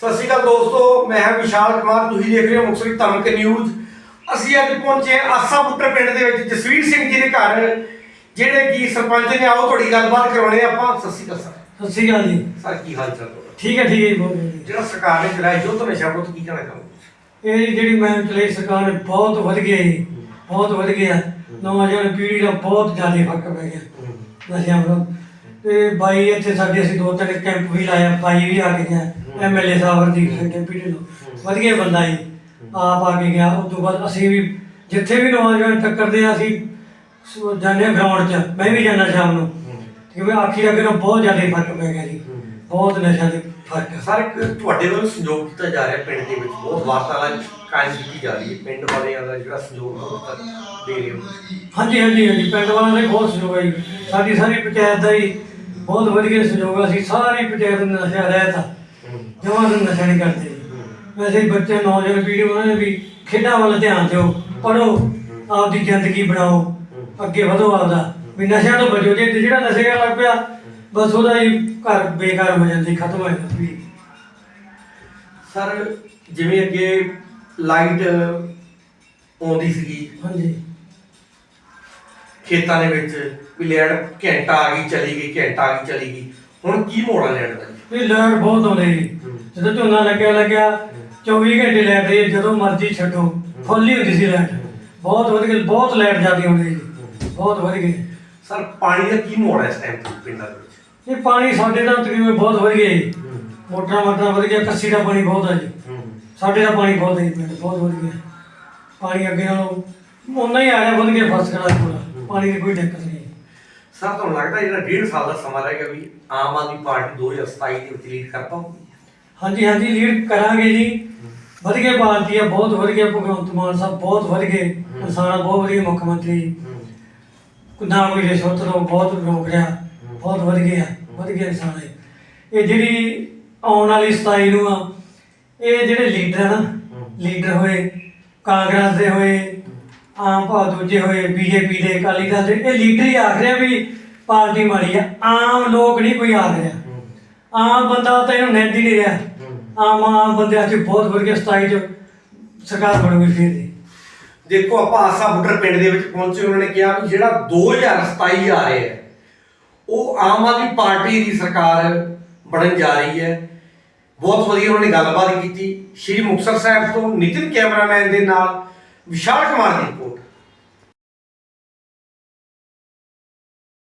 ਸਤਿ ਸ਼੍ਰੀ ਅਕਾਲ ਦੋਸਤੋ ਮੈਂ ਹਾਂ ਵਿਸ਼ਾਲ ਕੁਮਾਰ ਤੁਸੀਂ ਦੇਖ ਰਹੇ ਹੋ ਮੁਕਤਸਰ ਧਮਕ ਨਿਊਜ਼ ਅਸੀਂ ਅੱਜ ਪਹੁੰਚੇ ਹਾਂ ਆਸਾ ਬੁੱਟਰ ਪਿੰਡ ਦੇ ਵਿੱਚ ਜਸਵੀਰ ਸਿੰਘ ਜੀ ਦੇ ਘਰ ਜਿਹੜੇ ਕੀ ਸਰਪੰਚ ਨੇ ਆਓ ਤੁਹਾਡੀ ਗੱਲਬਾਤ ਕਰਾਉਣੇ ਆਪਾਂ। ਸਤਿ ਸ਼੍ਰੀ ਅਕਾਲ ਸਰ। ਸਤਿ ਸ਼੍ਰੀ ਅਕਾਲ ਜੀ। ਸਰ ਕੀ ਹਾਲ ਚਾਲ ਤੁਹਾਡਾ? ਠੀਕ ਹੈ ਠੀਕ ਹੈ ਜੀ, ਬਹੁਤ ਵਧੀਆ ਜੀ। ਜਿਹੜਾ ਸਰਕਾਰ ਨੇ ਚਲਾਇਆ ਯੁੱਧ ਨਸ਼ਾ ਵਿਰੁੱਧ ਕੀ ਕਹਿਣਾ ਚਾਹੋਗੇ ਇਹ ਜਿਹੜੀ ਮੈਂ ਚਲੇ ਸਰਕਾਰ ਨੇ ਬਹੁਤ ਵਧ ਗਿਆ ਜੀ। ਬਹੁਤ ਵਧ ਗਿਆ। ਨੌਜਵਾਨ ਪੀੜ੍ਹੀ ਦਾ ਬਹੁਤ ਜ਼ਿਆਦਾ ਫ਼ਰਕ ਪੈ ਗਿਆ। ਨਸ਼ਿਆਂ ਵਿਰੁੱਧ। ਤੇ ਬਾਈ ਇੱਥੇ ਸਾਡੇ ਅਸੀਂ ਦੋ ਤਿੰਨ ਕੈਂਪ ਵੀ ਲਾਇਆ ਬਾਈ ਵੀ ਆ ਕੇ ਗਿਆ ਐਮਐਲਏ ਸਾਹਿਬ ਹਰਦੀਪ ਸਿੰਘ ਕੈਂਪੀ ਢਿੱਲੋਂ ਵਧੀਆ ਬੰਦਾ ਜੀ ਆਪ ਆ ਕੇ ਗਿਆ ਉਸ ਤੋਂ ਬਾਅਦ ਅਸੀਂ ਵੀ ਜਿੱਥੇ ਵੀ ਨੌਜਵਾਨ ਟੱਕਰਦੇ ਆ ਅਸੀਂ ਜਾਂਦੇ ਗਰਾਊਂਡ 'ਚ ਮੈਂ ਵੀ ਜਾਂਦਾ ਸ਼ਾਮ ਨੂੰ। ਕਿਉਂਕਿ ਆਖੀ ਅੱਗੇ ਨਾਲ ਬਹੁਤ ਜ਼ਿਆਦਾ ਫ਼ਰਕ ਪੈ ਗਿਆ ਜੀ। ਬਹੁਤ ਨਸ਼ਿਆਂ ਦੇ ਫ਼ਰਕ। ਸਰ ਇੱਕ ਤੁਹਾਡੇ ਵੱਲੋਂ ਸਹਿਯੋਗ ਕੀਤਾ ਜਾ ਰਿਹਾ ਪਿੰਡ ਦੇ ਵਿੱਚ ਬਹੁਤ ਵਾਰਤਾਲਾਪ ਕਾਇਮ ਕੀਤੀ ਜਾ ਰਹੀ ਹੈ ਪਿੰਡ ਵਾਲਿਆਂ ਦਾ ਜਿਹੜਾ ਸਹਿਯੋਗ ਬਹੁਤ ਦੇ ਰਹੇ ਹੋ। ਹਾਂਜੀ ਹਾਂਜੀ ਹਾਂਜੀ ਪਿੰਡ ਵਾਲਿਆਂ ਦਾ ਬਹੁਤ ਸਹਿਯੋਗ ਹੈ ਜੀ। ਸਾਡੀ ਸਾਰੀ ਪੰਚਾਇਤ ਦਾ ਹੀ ਬਹੁਤ ਵਧੀਆ ਸਹਿਯੋਗ। ਅਸੀਂ ਸਾਰੀ ਪੰਚਾਇਤ ਨੂੰ ਨਸ਼ਾ ਰਹਿਤ ਜਮਾਂ ਨੂੰ ਨਸ਼ਾ ਨਹੀਂ ਕਰਦੇ। ਵੈਸੇ ਹੀ ਬੱਚੇ ਨੌਜਵਾਨ ਪੀੜ੍ਹੀ ਉਹਨਾਂ ਨੇ ਵੀ ਖੇਡਾਂ ਵੱਲ ਧਿਆਨ ਦਿਓ ਪੜੋ ਆਪਦੀ ਜ਼ਿੰਦਗੀ ਬਣਾਓ ਅੱਗੇ ਵਧੋ ਆਪਦਾ। ਵੀ ਨਸ਼ਿਆਂ ਤੋਂ ਬਚੋ ਜੇ ਜਿਹੜਾ ਨਸ਼ੇ ਕਰਨ ਲੱਗ ਪਿਆ ਬਸ ਉਹਦਾ ਹੀ ਘਰ ਬੇਕਾਰ ਹੋ ਜਾਂਦੀ ਖਤਮ ਹੋ ਜਾਂਦਾ ਵੀ। ਸਰ ਜਿਵੇਂ ਅੱਗੇ ਲਾਈਟ ਆਉਂਦੀ ਸੀਗੀ ਹਾਂਜੀ। ਖੇਤਾਂ ਦੇ ਵਿੱਚ ਵੀ ਲੈਟ ਘੰਟਾ ਆ ਗਈ ਚਲੀ ਗਈ ਘੰਟਾ ਆ ਗਈ ਚਲੀ ਗਈ। ਹੁਣ ਕੀ ਮੋੜਾ ਲੈਟ ਦਾ ਜੀ? ਇਹ ਲੈਟ ਬਹੁਤ ਆਉਂਦੇ ਜਦੋਂ ਝੋਨਾ ਲੱਗਿਆ ਲੱਗਿਆ 24 ਘੰਟੇ ਲੈਟ ਰਹੀ ਹੈ, ਜਦੋਂ ਮਰਜ਼ੀ ਛੱਡੋ। ਫੁੱਲ ਹੀ ਹੁੰਦੀ ਸੀ ਲੈਟ ਬਹੁਤ ਵਧੀਆ ਬਹੁਤ ਲੈਟ ਜਾਂਦੀ ਹੁੰਦੀ ਜੀ ਬਹੁਤ ਵਧੀਆ ਸਰ ਪਾਣੀ ਦਾ ਕੀ ਮੋੜ ਹੈ ਇਸ ਟਾਈਮ ਤੇ ਪਿੰਡਾਂ ਦੇ ਵਿੱਚ? ਇਹ ਪਾਣੀ ਸਾਡੇ ਦਾ ਤਕਰੀਬਨ ਬਹੁਤ ਵਧੀਆ ਜੀ। ਮੋਟਰਾਂ ਮੋਟਰਾਂ ਵਧੀਆ ਕੱਸੀ ਦਾ ਪਾਣੀ ਬਹੁਤ ਆ ਜੀ। ਸਾਡੇ ਦਾ ਪਾਣੀ ਬਹੁਤ ਹੈ ਜੀ ਪਿੰਡ ਬਹੁਤ ਵਧੀਆ ਪਾਣੀ ਅੱਗੇ ਨਾਲੋਂ ਉਨਾ ਹੀ ਆ ਰਿਹਾ ਵਧੀਆ ਫਸਟ ਕਲਾਸ ਪੂਰਾ। ਪਾਣੀ ਦੀ ਕੋਈ ਦਿੱਕਤ ਨਹੀਂ। ਸਰ ਤੁਹਾਨੂੰ ਲੱਗਦਾ ਜਿਹੜਾ ਡੇਢ ਸਾਲ ਦਾ ਸਮਾਂ ਰਹਿ ਗਿਆ ਵੀ ਆਮ ਆਦਮੀ ਪਾਰਟੀ 2027 ਦੇ ਵਿੱਚ ਲੀਡ ਕਰ ਪਾਊਗੀ? ਹਾਂਜੀ ਹਾਂਜੀ ਲੀਡ ਕਰਾਂਗੇ ਜੀ। ਵਧੀਆ ਪਾਰਟੀ ਆ ਬਹੁਤ ਵਧੀਆ ਭਗਵੰਤ ਮਾਨ ਸਾਹਿਬ ਬਹੁਤ ਵਧੀਆ ਇਨਸਾਨ ਬਹੁਤ ਵਧੀਆ ਮੁੱਖ ਮੰਤਰੀ। ਨਾ ਕੋਈ ਰਿਸ਼ਵਤ ਤੋਂ ਬਹੁਤ ਰੋਕ ਰਿਹਾ ਬਹੁਤ ਵਧੀਆ ਵਧੀਆ ਇਨਸਾਨ ਹੈ। ਇਹ ਜਿਹੜੀ ਆਉਣ ਵਾਲੀ 27 ਨੂੰ ਆ ਇਹ ਜਿਹੜੇ ਲੀਡਰ ਆ ਨਾ ਲੀਡਰ ਹੋਏ ਕਾਂਗਰਸ ਦੇ ਹੋਏ ਆਮ ਭਾ ਦੂਜੇ ਹੋਏ ਬੀਜੇਪੀ ਦੇ ਅਕਾਲੀ ਦਲ ਦੇ ਇਹ ਲੀਡਰ ਹੀ ਆਖ ਰਿਹਾ ਵੀ ਪਾਰਟੀ ਮਾੜੀ ਆ ਆਮ ਲੋਕ ਨਹੀਂ ਕੋਈ ਆਖ ਰਿਹਾ। ਆਮ ਬੰਦਾ ਤਾਂ ਇਹਨੂੰ ਨਿੰਦ ਨਹੀਂ ਰਿਹਾ। ਆਮ ਆਮ ਬੰਦਿਆਂ 'ਚ ਬਹੁਤ ਵਧੀਆ 27 ਚ ਸਰਕਾਰ ਬਣੂਗੀ ਫਿਰ ਦੀ ਦੇਖੋ ਆਪਾਂ ਆਸਾ ਬੁੱਟਰ ਪਿੰਡ ਦੇ ਵਿੱਚ ਪਹੁੰਚੇ ਉਹਨਾਂ ਨੇ ਕਿਹਾ ਵੀ ਜਿਹੜਾ 2027 ਆ ਰਿਹਾ ਹੈ ਉਹ ਆਮ ਆਦਮੀ ਪਾਰਟੀ ਦੀ ਸਰਕਾਰ ਬਣਨ ਜਾ ਰਹੀ ਹੈ। ਬਹੁਤ ਵਧੀਆ ਉਹਨਾਂ ਨੇ ਗੱਲਬਾਤ ਕੀਤੀ। ਸ਼੍ਰੀ ਮੁਕਤਸਰ ਸਾਹਿਬ ਤੋਂ ਨਿਤਿਨ ਕੈਮਰਾਮੈਨ ਦੇ ਨਾਲ ਵਿਸ਼ਾਲ ਕੁਮਾਰ ਦੀ